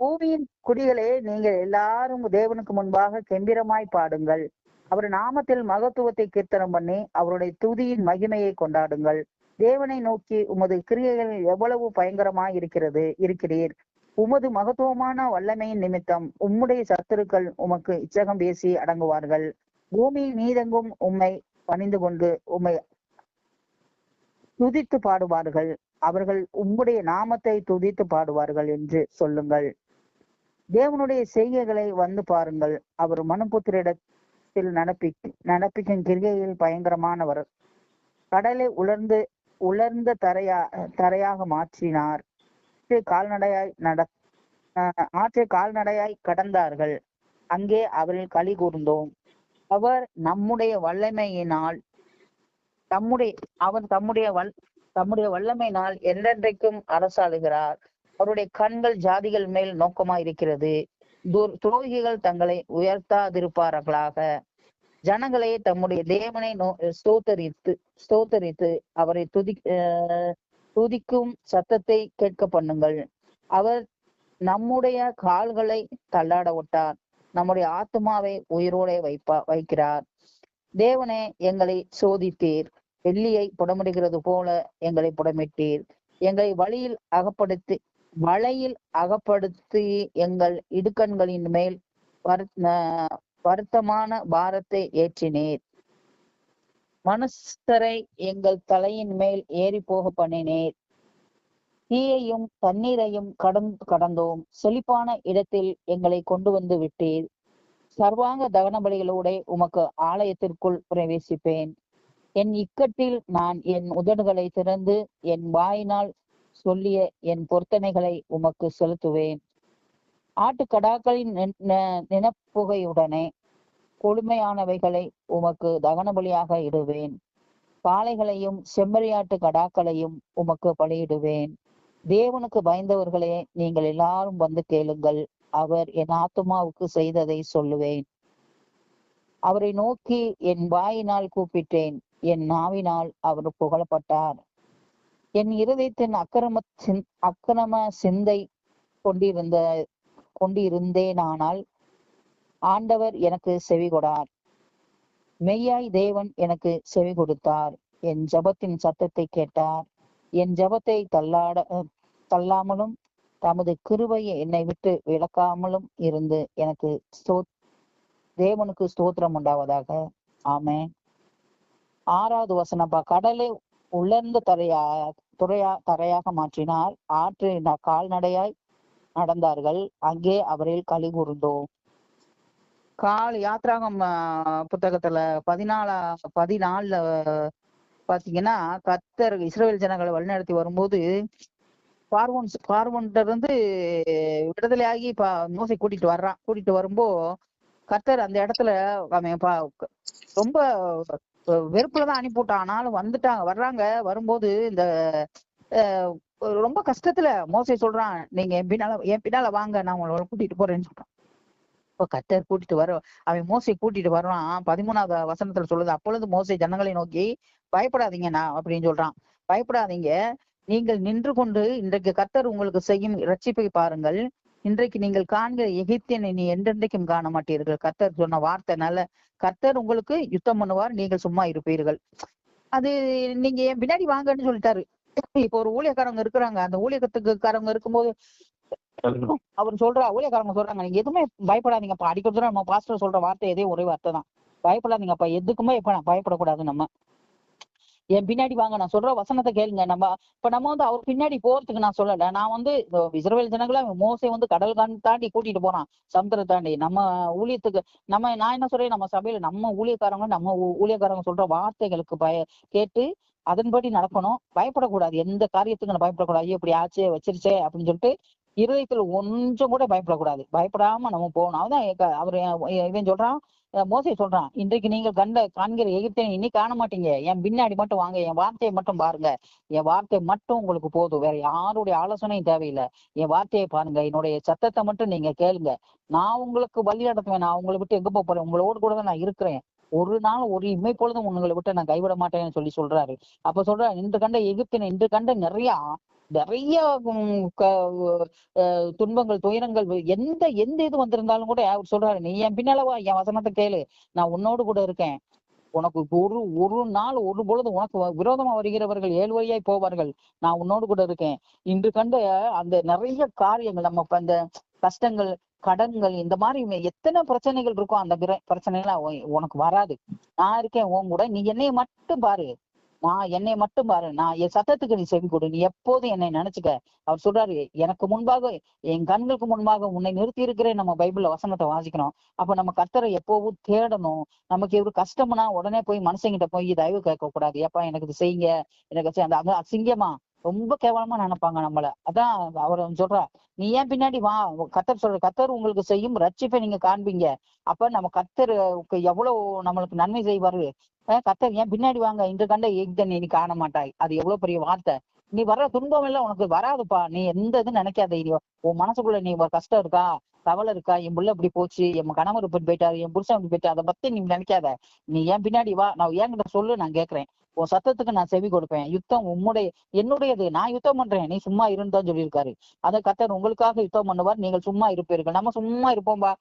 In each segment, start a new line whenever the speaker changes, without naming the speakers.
பூமியின் குடிகளே நீங்கள் எல்லாரும் தேவனுக்கு முன்பாக கெம்பீரமாய் பாடுங்கள். அவர் நாமத்தில் மகத்துவத்தை கீர்த்தனம் பண்ணி அவருடைய துதியின் மகிமையை கொண்டாடுங்கள். தேவனை நோக்கி உமது கிரியைகள் எவ்வளவு பயங்கரமாய் இருக்கிறது இருக்கிறீர். உமது மகத்துவமான வல்லமையின் நிமித்தம் உம்முடைய சத்துருக்கள் உமக்கு இச்சகம் பேசி அடங்குவார்கள். பூமி நீதெங்கும் உம்மை பணிந்து கொண்டு உம்மை துதித்து பாடுவார்கள். அவர்கள் உம்முடைய நாமத்தை துதித்து பாடுவார்கள் என்று சொல்லுங்கள். தேவனுடைய செய்கைகளை வந்து பாருங்கள். அவர் மனுபுத்திரிடத்தில் நடப்பி நடப்பிக்கும் கிரிகையில் பயங்கரமானவர். கடலை உலர்ந்து உலர்ந்த தரையா தரையாக மாற்றினார். ஆற்றை கால்நடையாய் நட ஆஹ் ஆற்றை கால்நடையாய் கடந்தார்கள். அங்கே அவரில் களி கூர்ந்தோம். அவர் நம்முடைய வல்லமையினால் தம்முடைய அவர் தம்முடைய வல் தம்முடைய வல்லமையினால் என்றென்றைக்கும் அரசாளுகிறார். அவருடைய கண்கள் ஜாதிகள் மேல் நோக்கமா இருக்கிறது துரோகிகள் தங்களை உயர்த்தாதிருப்பார்களாக. ஜனங்களே தம்முடைய தேவனை நோ ஸ்தோத்தரித்து ஸ்தோத்தரித்து அவரை துதி துதிக்கும் சத்தத்தை கேட்க பண்ணுங்கள். அவர் நம்முடைய கால்களை தள்ளாட விட்டார். நம்முடைய ஆத்மாவை உயிரோட வைப்பா வைக்கிறார். தேவனே எங்களை சோதித்தீர். வெள்ளியை புடமிடுகிறது போல எங்களை புடமிட்டீர். எங்களை வழியில் அகப்படுத்தி வலையில் அகப்படுத்தி எங்கள் இடுக்கண்களின் மேல் வருத்தமான பாரத்தை ஏற்றினீர். மனுஷரை எங்கள் தலையின் மேல் ஏறி போக பண்ணினீர். தீயையும் தண்ணீரையும் கடந்து கடந்தோம். செழிப்பான இடத்தில் எங்களை கொண்டு வந்து விட்டீர். சர்வாங்க தகன பலிகளோட உமக்கு ஆலயத்திற்குள் பிரவேசிப்பேன். என் இக்கட்டில் நான் என் உதடுகளை திறந்து என் வாயினால் சொல்லிய என் பொருத்தனைகளை உமக்கு செலுத்துவேன். ஆட்டுக்கடாக்களின் நின்- நினப்புகையுடனே கொடுமையானவைகளை உமக்கு தகன பலியாக இடுவேன் காளைகளையும் செம்மறியாட்டு கடாக்களையும் உமக்கு பலியிடுவேன். தேவனுக்கு பயந்தவர்களே நீங்கள் எல்லாரும் வந்து கேளுங்கள். அவர் என் ஆத்துமாவுக்கு செய்ததை சொல்லுவேன். அவரை நோக்கி என் வாயினால் கூப்பிட்டேன். என் நாவினால் அவர் புகழப்பட்டார். என் இருதயத்தின் அக்கிரம சிந் அக்கிரம சிந்தை கொண்டிருந்த கொண்டிருந்தேனானால் ஆண்டவர் எனக்கு செவி கொடார். மெய்யாய் தேவன் எனக்கு செவி கொடுத்தார். என் ஜெபத்தின் சத்தத்தை கேட்டார். என் ஜெபத்தை தள்ளாட தள்ளாமலும் தமது கிருபையை என்னை விட்டு விலக்காமலும் இருந்து எனக்கு ஸ்தோ தேவனுக்கு ஸ்தோத்திரம் உண்டாவதாக. ஆமென். ஆறாவது வசனப்பா கடலை உலர்ந்த தரையா துறையா தரையாக மாற்றினார். ஆற்றின் கால்நடையாய் நடந்தார்கள். அங்கே அவரில் களி கூர்ந்தோம். கால் யாத்ராகம் புத்தகத்துல பதினாலா பதினாலுல பாத்தீங்கன்னா கத்தர் இஸ்ரேல் ஜனங்களை வழிநடத்தி வரும்போது பார்வோன் பார்வோன்ட்ட இருந்து விடுதலையாகி பா மோசை கூட்டிட்டு வர்றான். கூட்டிட்டு வரும்போ கத்தர் அந்த இடத்துல அவன் ரொம்ப வெறுப்புலதான் அனுப்பிவிட்டான். ஆனாலும் வந்துட்டாங்க வர்றாங்க. வரும்போது இந்த ரொம்ப கஷ்டத்துல மோசை சொல்றான் நீங்க என் பின்னால என் பின்னால வாங்க நான் உங்களை கூட்டிட்டு போறேன்னு சொல்றான். இப்போ கத்தர் கூட்டிட்டு வர அவன் மோசை கூட்டிட்டு வர்றான். பதிமூணாவது வசனத்துல சொல்லுது அப்பொழுது மோசை ஜனங்களை நோக்கி பயப்படாதீங்க நான் அப்படின்னு சொல்றான். பயப்படாதீங்க. நீங்கள் நின்று கொண்டு இன்றைக்கு கத்தர் உங்களுக்கு செய்யும் ரட்சிப்பை பாருங்கள். இன்றைக்கு நீங்கள் காண்கிற எகிப்தியனை நீ என்றென்றைக்கும் காண மாட்டீர்கள் கத்தர் சொன்ன வார்த்தைனால கத்தர் உங்களுக்கு யுத்தம் பண்ணுவார் நீங்கள் சும்மா இருப்பீர்கள். அது நீங்க என் பின்னாடி வாங்கன்னு சொல்லிட்டாரு. இப்போ ஒரு ஊழியக்காரங்க இருக்கிறாங்க. அந்த ஊழியத்துக்காரங்க இருக்கும்போது அவர் சொல்றா ஊழியக்காரங்க சொல்றாங்க நீங்க எதுவுமே பயப்படாதீங்கப்பா அடிக்கடி நம்ம பாஸ்டர் சொல்ற வார்த்தை எதே ஒரே வார்த்தை தான் பயப்படாதீங்கப்பா எதுக்குமே இப்ப நான் பயப்படக்கூடாது நம்ம. என் பின்னாடி வாங்க நான் சொல்ற வசனத்தை கேளுங்க. நம்ம இப்ப நம்ம வந்து அவர் பின்னாடி போறதுக்கு நான் சொல்லல. நான் வந்து இஸ்ரேல் ஜனங்களை மோசை வந்து கடல் கண் தாண்டி கூட்டிட்டு போறான். சமுத்திர தாண்டி. நம்ம ஊழியத்துக்கு நம்ம நான் என்ன சொல்றேன்? நம்ம சபையில நம்ம ஊழியக்காரங்க நம்ம ஊ- ஊழியக்காரங்க சொல்ற வார்த்தைகளுக்கு பய கேட்டு அதன்படி நடக்கணும். பயப்படக்கூடாது. எந்த காரியத்துக்கு நான் பயப்படக்கூடாது. ஐயோ இப்படி ஆச்சே வச்சிருச்சே அப்படின்னு சொல்லிட்டு இருதயத்துல கொஞ்சம் கூட பயப்படக்கூடாது. பயப்படாம நம்ம போகணும். அவதான் அவர் இவன் சொல்றான் மோசை சொல்றான் இன்றைக்கு நீங்கள் கண்ட காண்கிற எகிப்தை இனி காண மாட்டீங்க என் பின்னாடி மட்டும் வாங்க என் வார்த்தையை மட்டும் பாருங்க. என் வார்த்தை மட்டும் உங்களுக்கு போதும். வேற யாருடைய ஆலோசனையும் தேவையில்லை. என் வார்த்தையை பாருங்க. என்னுடைய சத்தத்தை மட்டும் நீங்க கேளுங்க. நான் உங்களுக்கு வழி நடத்துவேன். நான் உங்களை விட்டு எங்க போக போறேன்? உங்களோட கூட தான் நான் இருக்கிறேன். ஒரு நாள் ஒரு இம்மை பொழுதும் உங்களை விட்டு நான் கைவிட மாட்டேன்னு சொல்லி சொல்றாரு. அப்ப சொல்றாரு இன்று கண்ட எகிப்தின் இன்று கண்ட நிறைய நிறைய உம், க- துன்பங்கள் துயரங்கள் எந்த எந்த இது வந்திருந்தாலும் கூட அவர் சொல்றாரு நீ என் பின்னாலவா என் வசனத்தை கேளு. நான் உன்னோடு கூட இருக்கேன். உனக்கு ஒரு ஒரு நாள் ஒரு பொழுது உனக்கு விரோதமா வருகிறவர்கள் ஏழு வழியாய் போவார்கள். நான் உன்னோடு கூட இருக்கேன். இன்று கண்ட அந்த நிறைய காரியங்கள் நம்ம அந்த கஷ்டங்கள் கடன்கள் இந்த மாதிரி எத்தனை பிரச்சனைகள் இருக்கோ அந்த பிரச்சனைகள் பிரச்சனைலாம் உனக்கு வராது. நான் இருக்கேன் உன் கூட நீ என்னைய மட்டும் பாரு. நான் என்னை மட்டும் பாரு நான் என் சத்தத்துக்கு நீ செவி கொடு. நீ எப்போதும் என்னை நினைச்சுக்க. அவர் சொல்றாரு எனக்கு முன்பாக என் கண்களுக்கு முன்பாக உன்னை நிறுத்தி இருக்கிறேன் நம்ம பைபிள்ல வசனத்தை வாசிக்கிறோம். அப்ப நம்ம கர்த்தரை எப்போவும் தேடணும். நமக்கு எவ்வளவு கஷ்டம்னா உடனே போய் மனுஷங்கிட்ட போய் தயவு கேட்க கூடாது ஏப்பா எனக்கு இது செய்யுங்க. எனக்கு அந்த அசிங்கமா ரொம்ப கேவலமா நினைப்பாங்க நம்மள. அதான் அவர் சொல்றா நீ ஏன் பின்னாடி வா? கத்தர் சொல்ற கத்தர் உங்களுக்கு செய்யும் ரட்சிப்பை நீங்க காண்பீங்க. அப்ப நம்ம கத்தர் எவ்வளவு நம்மளுக்கு நன்மை செய்வாரு? கத்தர் ஏன் பின்னாடி வாங்க? இன்று கண்ட ஏக்தன் நீ காண மாட்டாய் அது எவ்வளவு பெரிய வார்த்தை. நீ வர்ற துன்பம் எல்லாம் உனக்கு வராதுப்பா. நீ எந்த இது நினைக்காத ஐயோ உன் மனசுக்குள்ள நீ ஒரு கஷ்டம் இருக்கா? கவலை இருக்கா? என் புள்ள இப்படி போச்சு என் கணவர் இப்படி போயிட்டாரு என் புருஷன் இப்படி போயிட்டா அதை பத்தி நீ நினைக்காத. நீ ஏன் பின்னாடி வா? நான் என்கிட்ட சொல்லு நான் கேட்கறேன். உன் சத்தத்துக்கு நான் செவி கொடுப்பேன். யுத்தம் உம்முடைய என்னுடையது. நான் யுத்தம் பண்றேன். நீ சும்மா இருந்தான்னு சொல்லியிருக்காரு. அதை கத்தர் உங்களுக்காக யுத்தம் பண்ணுவார். நீங்கள் சும்மா இருப்பீர்கள். நம்ம சும்மா இருப்போம்பா.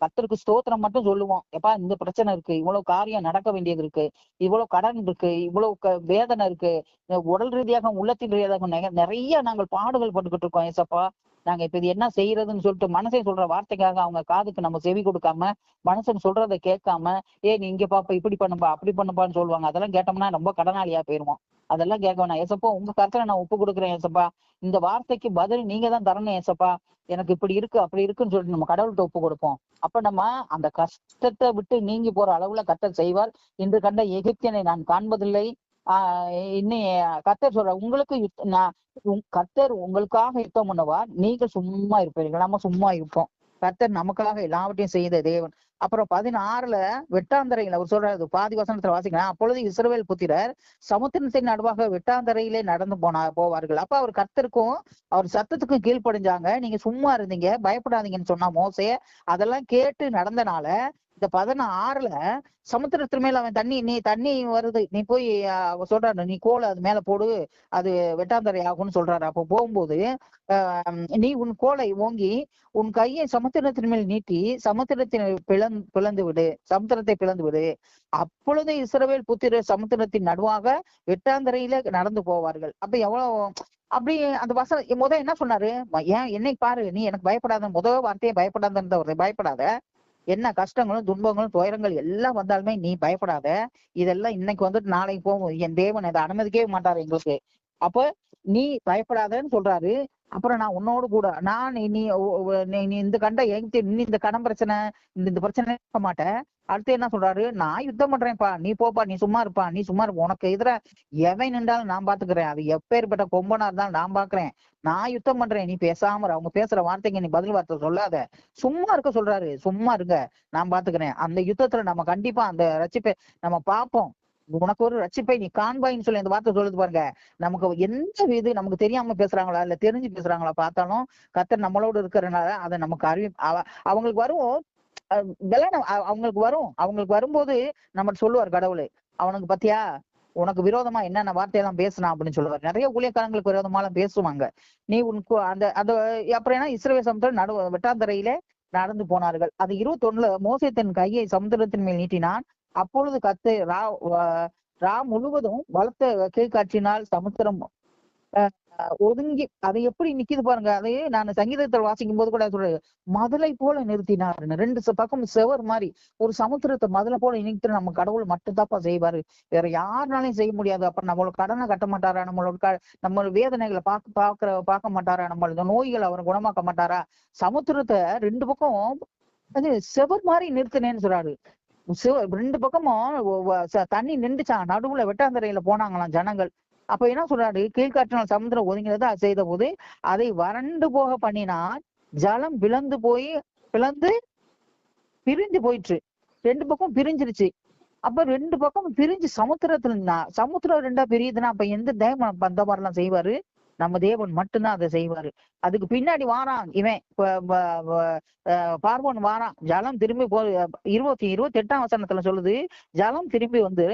கத்தருக்கு ஸ்தோத்திரம் மட்டும் சொல்லுவோம். எப்பா இந்த பிரச்சனை இருக்கு. இவ்வளவு காரியம் நடக்க வேண்டியது இருக்கு. இவ்வளவு கடன் இருக்கு. இவ்வளவு க- வேதனை இருக்கு. உடல் ரீதியாக உள்ளத்தின் ரீதியாக நிறைய நாங்கள் பாடுகள் பட்டுக்கிட்டு இருக்கோம் ஏசப்பா. நாங்க இப்ப இது என்ன செய்யறதுன்னு சொல்லிட்டு மனசை சொல்ற வார்த்தைக்காக அவங்க காதுக்கு நம்ம செவி கொடுக்காம மனுஷன் சொல்றதை கேட்காம ஏ நீ இங்க பாப்பா இப்படி பண்ணுப்பா அப்படி பண்ணுப்பான்னு சொல்லுவாங்க. அதெல்லாம் கேட்டோம்னா ரொம்ப கடனாளியா போயிருவோம். அதெல்லாம் கேட்க வேணாம். ஏசப்பா உங்க கருத்துல நான் ஒப்பு கொடுக்குறேன் ஏசப்பா. இந்த வார்த்தைக்கு பதில் நீங்க தான் தரணும் ஏசப்பா. எனக்கு இப்படி இருக்கு அப்படி இருக்குன்னு சொல்லிட்டு நம்ம கடவுள்கிட்ட ஒப்பு கொடுப்போம். அப்ப நம்ம அந்த கஷ்டத்தை விட்டு நீங்கி போற அளவுல கத்தர் செய்வார். இன்று கண்ட எகிப்தியனை நான் காண்பதில்லை. இன்னும் கத்தர் சொல்ற உங்களுக்கு நான் உங்- கர்த்தர் உங்களுக்காக யுத்தம் பண்ணுவார். நீங்க சும்மா இருப்பீர்கள். நம்ம சும்மா இருப்போம். கர்த்தர் நமக்காக எல்லாவற்றையும் செய்த தேவன். அப்புறம் பதினாறுல வெட்டாந்தரையில் அவர் சொல்றாரு பாதி வசனத்துல வாசிக்கலாம் அப்பொழுது இஸ்ரவேல் புத்திரர் சமுத்திரத்தின் நடுவாக வெட்டாந்தரையிலே நடந்து போனா போவார்கள். அப்ப அவர் கர்த்தருக்கும் அவர் சத்தத்துக்கும் கீழ்ப்படிஞ்சாங்க. நீங்க சும்மா இருந்தீங்க பயப்படாதீங்கன்னு சொன்னா மோசே அதெல்லாம் கேட்டு நடந்தனால இந்த பதினாறுல சமுத்திரத்து மேல அவன் தண்ணி நீ தண்ணி வருது. நீ போய் அவ சொல்றாரு நீ கோலை அது மேல போடு அது வெட்டாந்தரை ஆகும்னு சொல்றாரு. அப்போ போகும்போது ஆஹ், நீ உன் கோலை ஓங்கி உன் கையை சமுத்திரத்தின் மேல் நீட்டி சமுத்திரத்தின் பிளந் பிளந்து விடு சமுத்திரத்தை பிளந்து விடு. அப்பொழுது இஸ்ரவேல் புத்திரர் சமுத்திரத்தின் நடுவாக வெட்டாந்தரையில நடந்து போவார்கள். அப்ப எவ்வளவு அப்படி அந்த வசனம் முத என்ன சொன்னாரு? ஏன் என்னை பாரு நீ எனக்கு பயப்படாத முத வார்த்தையே பயப்படாதன்ற பயப்படாத. என்ன கஷ்டங்களும் துன்பங்களும் துயரங்கள் எல்லாம் வந்தாலுமே நீ பயப்படாத. இதெல்லாம் இன்னைக்கு வந்துட்டு நாளைக்கு போகும். என் தேவன் அதை அனுமதிக்கவே மாட்டாரு எங்களுக்கு. அப்ப நீ பயப்படாதன்னு சொல்றாரு. அப்புறம் நான் உன்னோடு கூட நான் நீ நீ இந்த கண்ட எங்க நீ இந்த கடன் பிரச்சனை இந்த இந்த பிரச்சனை இருக்க மாட்டேன். அடுத்து என்ன சொல்றாரு? நான் யுத்தம் பண்றேன்ப்பா நீ போப்பா நீ சும்மா இருப்பா நீ சும்மா இருப்பா. உனக்கு எதிர எவன் நின்றாலும் நான் பாத்துக்கிறேன். அது எப்பேற்பட்ட கொம்பனா இருந்தாலும் நான் பாக்குறேன். நான் யுத்தம் பண்றேன் நீ பேசாம அவங்க பேசுற வார்த்தைக்கு நீ பதில் வார்த்தை சொல்லாத. சும்மா இருக்க சொல்றாரு. சும்மா இருங்க நான் பாத்துக்கிறேன். அந்த யுத்தத்துல நம்ம கண்டிப்பா அந்த ரசிப்பை நம்ம பார்ப்போம் உனக்கு ஒரு ரட்சிப்பை நீ காண்பாயின்னு சொல்லி அந்த வார்த்தை சொல்லுது பாருங்க. நமக்கு எந்த இது நமக்கு தெரியாம பேசுறாங்களா இல்ல தெரிஞ்சு பேசுறாங்களா பார்த்தாலும் கத்தர் நம்மளோட இருக்கிறனால அதை நமக்கு அறிவி அவங்களுக்கு வரும் விளையாட அவங்களுக்கு வரும். அவங்களுக்கு வரும்போது நம்ம சொல்லுவார் கடவுள் அவனுக்கு பத்தியா உனக்கு விரோதமா என்னென்ன வார்த்தையெல்லாம் பேசினா அப்படின்னு சொல்லுவார். நிறைய ஊழியக்காரங்களுக்கு விரோதமா எல்லாம் பேசுவாங்க. நீ உனக்கு அந்த அந்த அப்புறம் ஏன்னா இஸ்ரவேல் சமுத்திரம் நடு வெட்டாந்தரையிலே நடந்து போனார்கள். அது இருபத்தி மோசே தன் கையை சமுத்திரத்தின் மேல் நீட்டினான். அப்பொழுது கத்தை ரா ரா முழுவதும் பலத்த கீழ்காட்சினால் சமுத்திரம் அஹ், ஒதுங்கி அதை எப்படி நிக்குது பாருங்க. அதையே நான் சங்கீதத்தில் வாசிக்கும் போது கூட சொல்றேன். மதுளை போல நிறுத்தினார். ரெண்டு பக்கம் செவர் மாதிரி ஒரு சமுத்திரத்தை மதுளை போல நிறுத்தி நம்ம கடவுள் மட்டும்தான்ப்பா செய்வாரு. வேற யாருனாலையும் செய்ய முடியாது. அப்புறம் நம்மளோட கடனை கட்ட மாட்டாரா? நம்மளோட க- நம்மளோட வேதனைகளை பார்க்க பார்க்கிற பார்க்க மாட்டாரா? நம்மளோட நோய்களை அவர் குணமாக்க மாட்டாரா? சமுத்திரத்தை ரெண்டு பக்கம் அது செவர் மாதிரி நிறுத்தினேன்னு சொல்றாரு. ரெண்டு பக்கமும் தண்ணி நின்றுச்சான் நடுவுல வெட்டாந்தரையில போனாங்களாம் ஜனங்கள். அப்ப என்ன சொல்றாரு? கீழ்காற்றினால் சமுத்திரம் ஒதுங்கிறத செய்த போது அதை வறண்டு போக பண்ணினா ஜலம் பிளந்து போய் பிளந்து பிரிஞ்சு போயிட்டு ரெண்டு பக்கம் பிரிஞ்சிருச்சு. அப்ப ரெண்டு பக்கம் பிரிஞ்சு சமுத்திரத்துல சமுத்திரம் ரெண்டா பிரியுதுன்னா அப்ப எந்த தேவம் அந்த மாதிரி எல்லாம் செய்வாரு? நம்ம தேவன் மட்டும்தான் அதை செய்வாரு. அதுக்கு பின்னாடி வாரான் இவன். பார்வோன் வாரான். ஜலம் திரும்பி போ இருபத்தி இருபத்தி எட்டாம் வசனத்துல சொல்லுது ஜலம் திரும்பி வந்து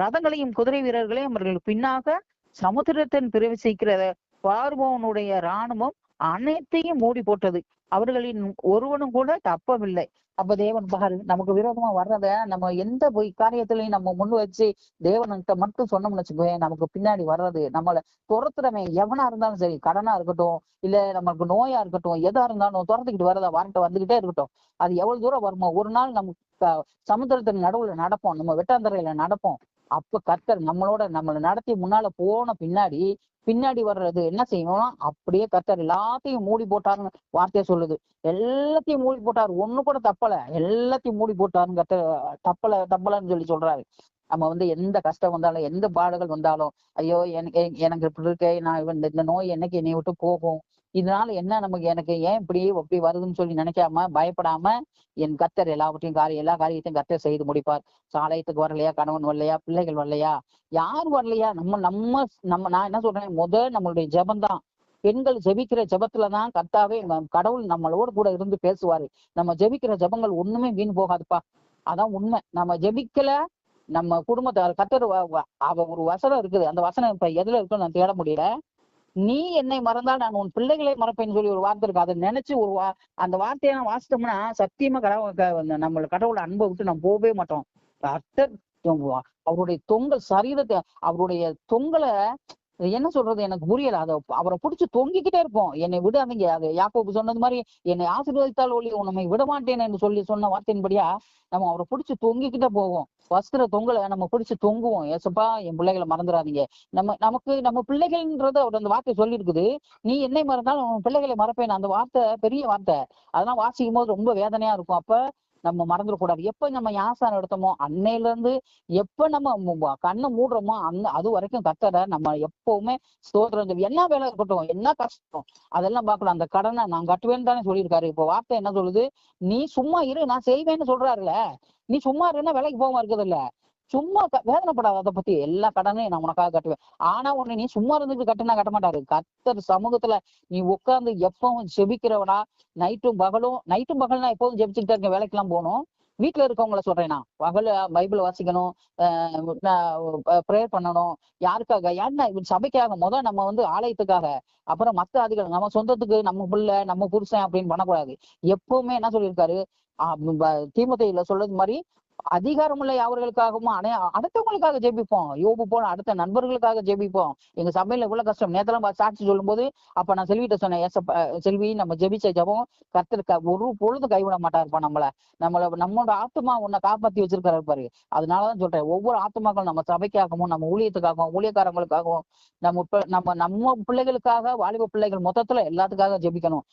ரதங்களையும் குதிரை வீரர்களையும் அவர்களுக்கு பின்னாக சமுத்திரத்தின் பிரவேசிக்கிற பார்வோனுடைய ராணுவம் அனைத்தையும் மூடி போட்டது அவர்களின் ஒருவனும் கூட தப்பவில்லை. அப்ப தேவன் பாரு நமக்கு விரோதமா வர்றத நம்ம எந்த போய் காரியத்திலையும் நம்ம முன் வச்சு தேவன்கிட்ட மட்டும் சொன்னோம்னு வச்சுக்கோங்க நமக்கு பின்னாடி வர்றது நம்மள துரத்துறவன் எவனா இருந்தாலும் சரி கடனா இருக்கட்டும் இல்ல நமக்கு நோயா இருக்கட்டும் எதா இருந்தாலும் துரத்துக்கிட்டு வரதா வரட்டு வந்துகிட்டே இருக்கட்டும். அது எவ்வளவு தூரம் வருமோ ஒரு நாள் நம்ம க- சமுத்திரத்தின் நடுவுல நடப்போம் நம்ம வெட்டாந்தரையில நடப்போம். அப்ப கர்த்தர் நம்மளோட நம்மளை நடத்தி முன்னால போன பின்னாடி பின்னாடி வர்றது என்ன செய்யணும் அப்படியே கர்த்தர் எல்லாத்தையும் மூடி போட்டாருன்னு வார்த்தையை சொல்லுது. எல்லாத்தையும் மூடி போட்டாரு. ஒண்ணு கூட தப்பல. எல்லாத்தையும் மூடி போட்டாருன்னு கர்த்தர் தப்பல தப்பலன்னு சொல்லி சொல்றாரு. நம்ம வந்து எந்த கஷ்டம் வந்தாலும் எந்த பாடுகள் வந்தாலும் ஐயோ எனக்கு எனக்கு இப்படி இருக்கே நான் இந்த- இந்த நோய் என்னைக்கு என்னை விட்டு போகும்? இதனால என்ன நமக்கு எனக்கு ஏன் இப்படி இப்படி வருதுன்னு சொல்லி நினைக்காம பயப்படாம என் கத்தர் எல்லாவற்றையும் காரியம் எல்லா காரியத்தையும் கத்தர் செய்து முடிப்பார். சாலயத்துக்கு வரலையா கணவன் வரலையா பிள்ளைகள் வரலையா யார் வரலையா நம்ம நம்ம நம்ம நான் என்ன சொல்றேன் முதல் நம்மளுடைய ஜபம்தான். பெண்கள் ஜெபிக்கிற ஜெபத்துலதான் கர்த்தாவே கடவுள் நம்மளோட கூட இருந்து பேசுவாரு. நம்ம ஜெபிக்கிற ஜெபங்கள் ஒண்ணுமே வீண் போகாதுப்பா. அதான் உண்மை. நம்ம ஜெபிக்கல நம்ம குடும்பத்தை கத்தர் அவ ஒரு வசனம் இருக்குது. அந்த வசனம் இப்ப எதுல இருக்குன்னு நான் தேட முடியல. நீ என்னை மறந்தால் நான் உன் பிள்ளைகளை மறப்பேன்னு சொல்லி ஒரு வார்த்தை இருக்கு. அதை நினைச்சு ஒரு வா அந்த வார்த்தையை நான் வாசித்தோம்னா சத்தியமா கடவுள் நம்மள கடவுளை அன்பை விட்டு நம்ம போகவே மாட்டோம். கர்த்தர் அவருடைய தொங்கல் சரீரத்தை அவருடைய தொங்கலை என்ன சொல்றது? எனக்கு புரியல. அதை அவரை பிடிச்சு தொங்கிக்கிட்டே இருப்போம். என்னை விடாதீங்க அது யாக்கோப்பு சொன்னது மாதிரி என்னை ஆசீர்வதித்தால் ஒளி உன்னை விட மாட்டேன் என்று சொல்லி சொன்ன வார்த்தையின்படியா நம்ம அவரை பிடிச்சி தொங்கிக்கிட்டே போவோம். வஸ்திர தொங்கலை நம்ம பிடிச்சி தொங்குவோம். ஏசப்பா என் பிள்ளைகளை மறந்துடாதீங்க நம்ம நமக்கு நம்ம பிள்ளைகள்ன்றது அவர் அந்த வார்த்தை சொல்லியிருக்குது. நீ என்னை மறந்தாலும் உன் பிள்ளைகளை மறப்பேன். அந்த வார்த்தை பெரிய வார்த்தை. அதெல்லாம் வாசிக்கும் போது ரொம்ப வேதனையா இருக்கும். அப்ப நம்ம மறந்துடக்கூடாது. எப்ப நம்ம யாசானம் எடுத்தோமோ அன்னையில இருந்து எப்ப நம்ம கண்ணை மூடுறோமோ அந்த அது வரைக்கும் கத்தரை நம்ம எப்பவுமே ஸ்தோத்திரம் என்ன வேலை இருக்கட்டும் என்ன கஷ்டம். அதெல்லாம் பார்க்கலாம் அந்த கடனை நான் கட்டுவேன்னு தானே சொல்லியிருக்காரு. இப்போ வார்த்தை என்ன சொல்லுது? நீ சும்மா இரு நான் செய்வேன்னு சொல்றாருல நீ சும்மா இருன்னா வேலைக்கு போகாம இருக்குது இல்ல சும்மா வேதனைப்படாத அதை பத்தி எல்லா கடனையும் நான் உனக்காக கட்டுவேன். ஆனா உன்னை நீ சும்மா இருந்துட்டு கட்டுனா கட்ட மாட்டாரு. கத்தர் சமூகத்துல நீ உட்கார்ந்து எப்பவும் ஜெபிக்கிறவனா நைட்டும் பகலும் நைட்டும் பகல்னா எப்பவும் எப்போதும் இருக்க வேலைக்கு எல்லாம் போகணும். வீட்டுல இருக்கவங்கள சொல்றேன் நான். பகல் பைபிள் வாசிக்கணும் ப்ரேயர் பண்ணணும். யாருக்காக? ஏன்னா சபைக்காக முதல் நம்ம வந்து ஆலயத்துக்காக. அப்புறம் மத்த அதிகாரம் நம்ம சொந்தத்துக்கு நம்ம பிள்ளை நம்ம புருஷன் அப்படின்னு பண்ணக்கூடாது. எப்பவுமே என்ன சொல்லியிருக்காரு? தீமத்தையில சொல்றது மாதிரி அதிகாரமுள்ள யாவர்களுக்காகவும் அனை அடுத்தவங்களுக்காக ஜெபிப்போம். யோபு போன அடுத்த நண்பர்களுக்காக ஜெபிப்போம். எங்க சபையில இவ்வளவு கஷ்டம். நேத்தெல்லாம் சாட்சி சாட்சி சொல்லும்போது அப்ப நான் செல்விட்ட சொன்னேன் ஏசப்பா செல்வி நம்ம ஜெபிச்ச ஜபம் கர்த்தர் ஒரு பொழுது கைவிட மாட்டாருப்பா நம்மள. நம்மள நம்மளோட ஆத்மா உன்னை காப்பாத்தி வச்சிருக்காரு பாரு. அதனாலதான் சொல்றேன் ஒவ்வொரு ஆத்மாக்கள் நம்ம சபைக்காகவும் நம்ம ஊழியத்துக்காகவும் ஊழியக்காரங்களுக்காகவும் நம்ம நம்ம நம்ம பிள்ளைகளுக்காக வாலிப பிள்ளைகள் மொத்தத்துல எல்லாத்துக்காக ஜெபிக்கணும்.